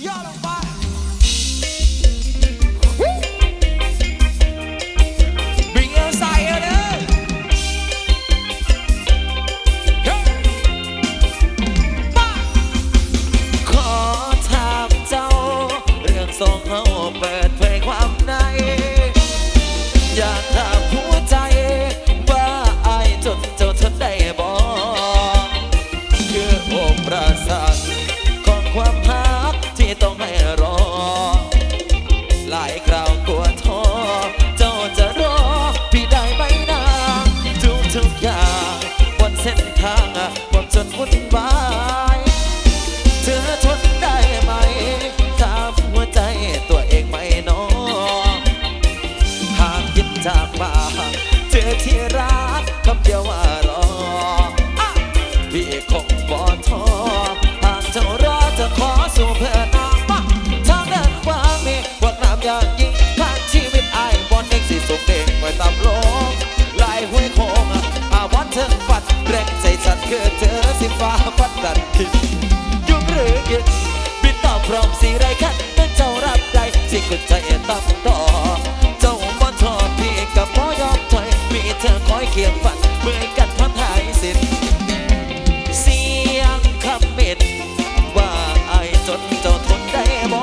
Y'all don't buy ทางความจนวุ่นวายเธอทนได้ไหมถามหัวใจตัวเองไม่น้องหากยินจากปากเจอที่รักคำเดียวว่ารอพี่คง ฟ้าพัดดันทิศยุ่งหรือกินบินต่อพร้อมสีไรคันเป็นเจ้ารับใจสี่กุดใจตั้งต่อ เจ้าบ่ทอดพี่กับพ่อยอมถอย มีเธอคอยเคียงฝันเมื่อกันทำหายสิ้นเสียงคำเม็ดว่าไอ้จนเจ้าทนได้บ่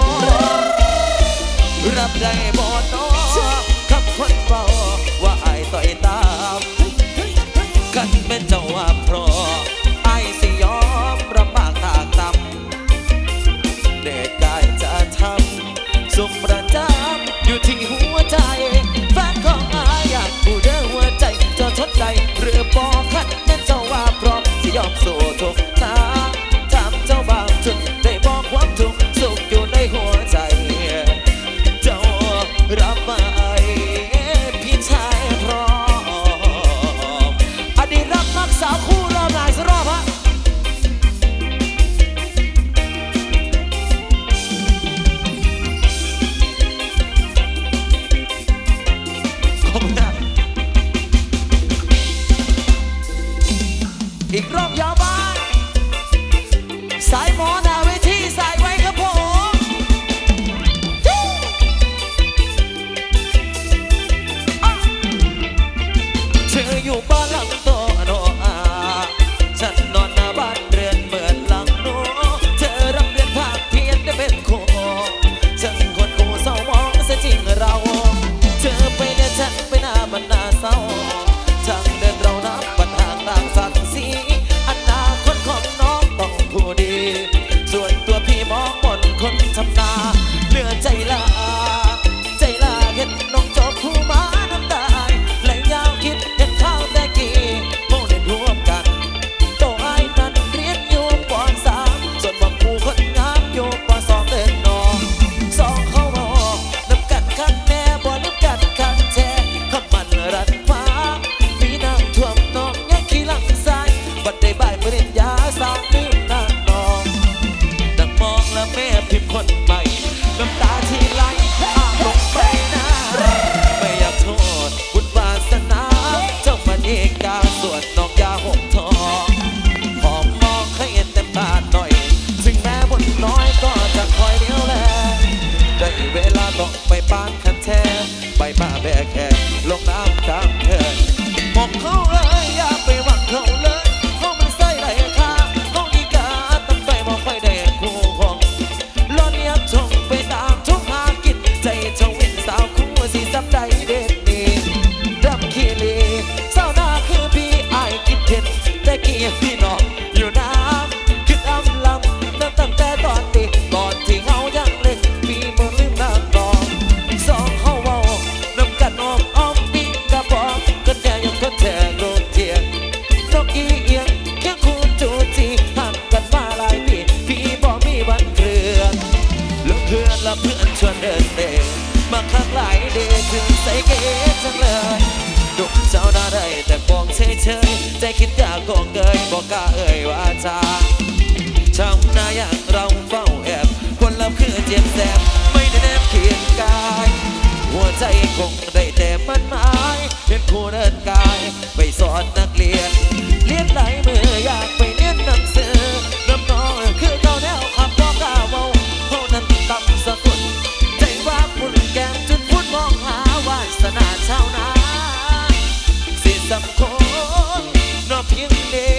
รับได้ อีกรอบย้ำ that player. เพื่อนชวนเดินเตะมาคักหลายเดถึงใส่เกจังเลยดุเจ้าหน้าได้แต่กองเฉยเฉยใจคิดอยากกองเกยบอกก้าเอ่ยว่าจาช่างน้าอย่างเราเฝ้าแอบคนเราคือเจ็บแสบไม่ได้แนบเขียนกาย หัวใจคง สักคนนอกเพียงเดี